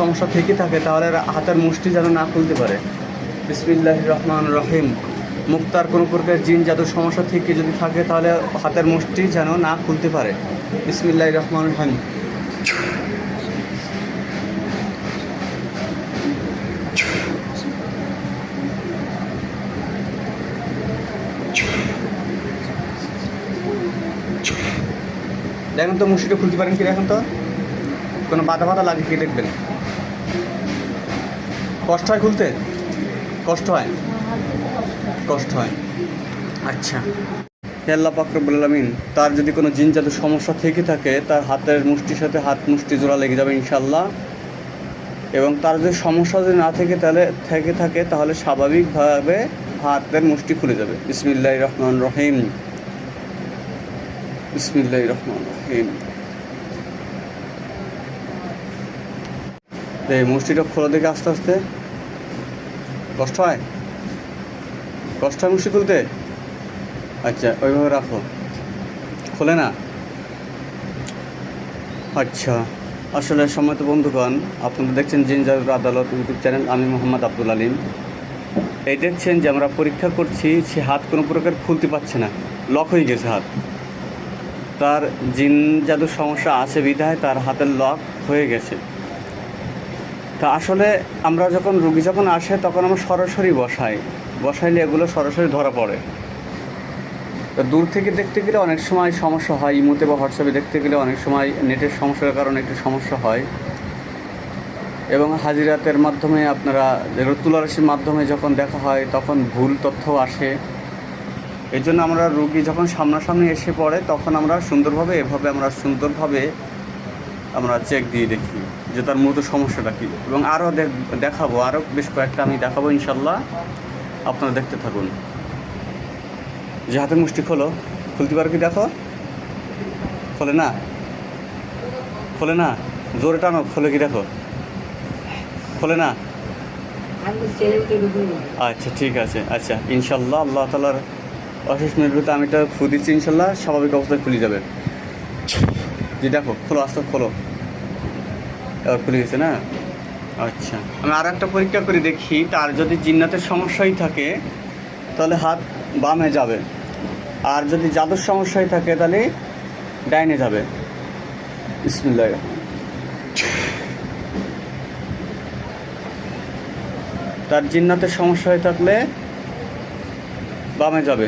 সমস্যা থেকে থাকে, তাহলে হাতের মুষ্টি যেন না খুলতে পারে। বিসমিল্লাহ রহমান রহিম। মুক্তার কোনো প্রকার জিন জাদুর সমস্যা থেকে যদি থাকে, তাহলে হাতের মুষ্টি যেন না খুলতে পারে। বিসমিল্লাহ রহমান রহিম। দেখেন তো মুষ্টিটা খুলতে পারেন কি দেখেন তো? কোনো বাধা বাধা লাগে কি দেখবেন? কষ্ট হয় খুলতে? কষ্ট হয়? কষ্ট হয়। আচ্ছা। হে আল্লাহ পাকরবুল আলমিন, তার যদি কোনো জিন জাদুর সমস্যা থেকে থাকে, তার হাতের মুষ্টির সাথে হাত মুষ্টি জোড়া লেগে যাবে ইনশাল্লাহ এবং তার যদি সমস্যা যদি না থেকে তাহলে, থেকে থাকে, তাহলে স্বাভাবিকভাবে হাতের মুষ্টি খুলে যাবে। বিসমিল্লাহ রহমান রহিম। বিসমিল্লাহ রহমান রহিম। এই মুষ্টিটা খোলা দেখে আস্তে আস্তে কষ্ট হয়? কষ্ট হয় মুষ্টি খুলতে আচ্ছা ওইভাবে রাখো। খোলে না? আচ্ছা আসলে সম্মানিত বন্ধুগণ, আপনারা দেখছেন জিন জাদুর আদালত ইউটিউব চ্যানেল, আমি মোহাম্মদ আব্দুল আলিম। এই দেখছেন যে আমরা পরীক্ষা করছি, সে হাত কোনো প্রকার খুলতে পারছে না, লক হয়ে গেছে হাত। তার জিন জাদুর সমস্যা আছে বিধায় তার হাতের লক হয়ে গেছে। তা আসলে আমরা যখন রুগী যখন আসে, তখন আমরা সরাসরি বসাই। বসাইলে এগুলো সরাসরি ধরা পড়ে। তো দূর থেকে দেখতে গেলে অনেক সময় সমস্যা হয়। ইমোতে বা হোয়াটসঅ্যাপে দেখতে গেলে অনেক সময় নেটের সমস্যার কারণে একটু সমস্যা হয়। এবং হাজিরাতের মাধ্যমে আপনারা, যেগুলো তুলারাশির মাধ্যমে যখন দেখা হয়, তখন ভুল তথ্য আসে। এই জন্য আমরা রুগী যখন সামনাসামনি এসে পড়ে, তখন আমরা সুন্দরভাবে, এভাবে আমরা সুন্দরভাবে আমরা চেক দিয়ে দেখি। যে তার মূলত সমস্যাটা কী। এবং আরও দেখাবো, আরও বেশ কয়েকটা আমি দেখাবো ইনশাল্লাহ আপনারা দেখতে থাকুন। যে হাতের মুষ্টি খোলো। খুলতে পারো কি? দেখো। খোলে না? খোলে না? জোরে টানো, খোলে কি? দেখো। খোলে না? আচ্ছা ঠিক আছে। আচ্ছা ইনশাল্লাহ আল্লাহ তালার অশেষ মেহরবিতে আমি এটা দিচ্ছি ইনশাল্লাহ স্বাভাবিক অবস্থায় খুলে যাবে। যে দেখো, খোলো, আস্তে খোলো। খুলে গেছে না? আচ্ছা। আমি আর একটা পরীক্ষা করে, দেখি তার যদি জিন্নাতের সমস্যাই থাকে, তাহলে হাত বামে যাবে। আর যদি জাদুর সমস্যাই থাকে, তাহলে ডাইনে যাবে। বিসমিল্লাহ তার জিন্নাতের সমস্যা হয়ে থাকলে বামে যাবে।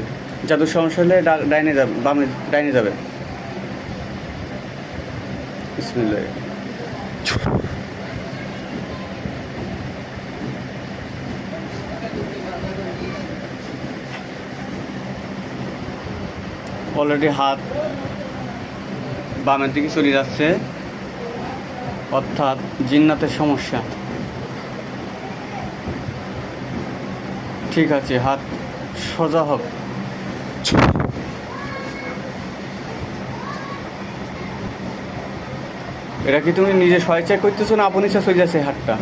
জাদুর সমস্যা হলে ডাইনে যাবে, বামে, ডাইনে যাবে। বিসমিল্লাহ অলরেডি হাত বামের দিকে চলে যাচ্ছে। অর্থাৎ জিন্নাতের সমস্যা। ঠিক আছে হাত সোজা হোক এটা কি তুমি নিজে স্বেচ্ছায় করতেছো না আপনি ইচ্ছা চলে যাচ্ছে হাটটা?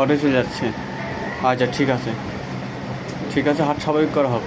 অটো চলে যাচ্ছে। আচ্ছা ঠিক আছে। ঠিক আছে হাট স্বাভাবিক করা হোক